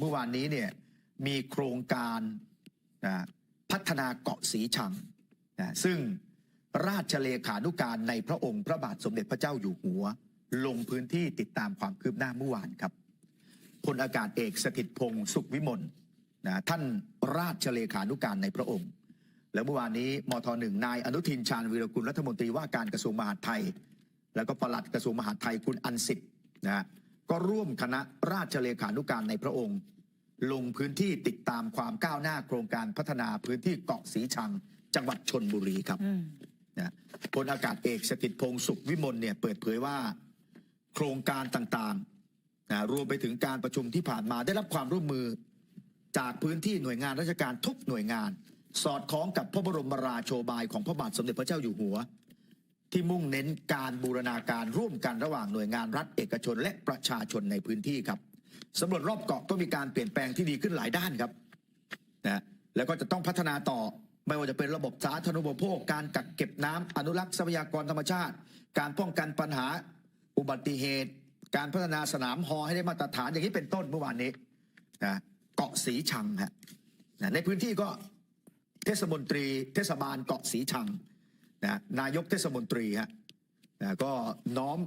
เมื่อวานนี้เนี่ยมีโครงการนะพัฒนาเกาะสีชังนะซึ่งราชเลขานุการในพระองค์พระบาทสมเด็จพระเจ้าอยู่หัว ลงพื้นที่ติดตามความคืบหน้าเมื่อวานครับพลอากาศเอกสถิตพงศ์สุขวิมลนะท่านราชเลขานุการในพระองค์ แล้วเมื่อวานนี้มทหนึ่งนายอนุทินชาญวีรกุลรัฐมนตรีว่าการกระทรวงมหาดไทย แล้วก็ปลัดกระทรวงมหาดไทยคุณอันสิทธิ์นะฮะ ก็ร่วมคณะราชเลขานุการในพระองค์ ลงพื้นที่ติดตามความก้าวหน้าโครงการพัฒนาพื้นที่เกาะสีชัง จังหวัดชนบุรีครับอืมนะพลอากาศเอกสถิตพงศ์สุขวิมลเนี่ยเปิดเผยว่า โครงการต่างๆนะรวมไปถึงการประชุมที่ผ่านมาได้รับความร่วมมือ จากพื้นที่หน่วยงานราชการทุกหน่วยงาน สอดคล้องกับพระบรมราโชบายของพระบาทสมเด็จพระเจ้าอยู่หัว ที่มุ่งเน้นการบูรณาการร่วมกันระหว่างหน่วยงานรัฐเอกชน และประชาชนในพื้นที่ครับสำรวจรอบเกาะก็มีการเปลี่ยนแปลงที่ดีขึ้นหลายด้านครับนะแล้วก็จะต้องพัฒนาต่อไม่ว่าจะเป็นระบบสาธารณูปโภค การกักเก็บน้ำอนุรักษ์ทรัพยากรธรรมชาติ การป้องกันปัญหาอุบัติเหตุ การพัฒนาสนามฮอให้ได้มาตรฐานอย่างนี้เป็นต้นเมื่อวานนี้นะเกาะสีชังฮะนะในพื้นที่ก็เทศมนตรี เทศบาลเกาะสีชัง นะนายกเทศมนตรีฮะนะก็น้อม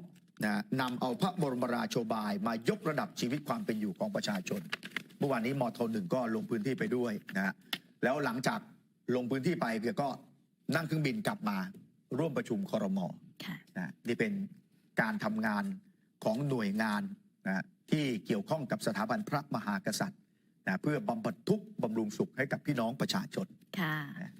นะนำเอาพระบรมราโชบายมายกระดับชีวิตความเป็นอยู่ของประชาชน เมื่อวานนี้มทหนึ่งก็ลงพื้นที่ไปด้วยนะฮะแล้วหลังจากลงพื้นที่ไปแกก็นั่งเครื่องบินกลับมาร่วมประชุมคอรมอค่ะนะนี่เป็นการทำงานของหน่วยงานนะที่เกี่ยวข้องกับสถาบันพระมหากษัตริย์นะเพื่อบำบัดทุกข์บำรุงสุขให้กับพี่น้องประชาชนค่ะ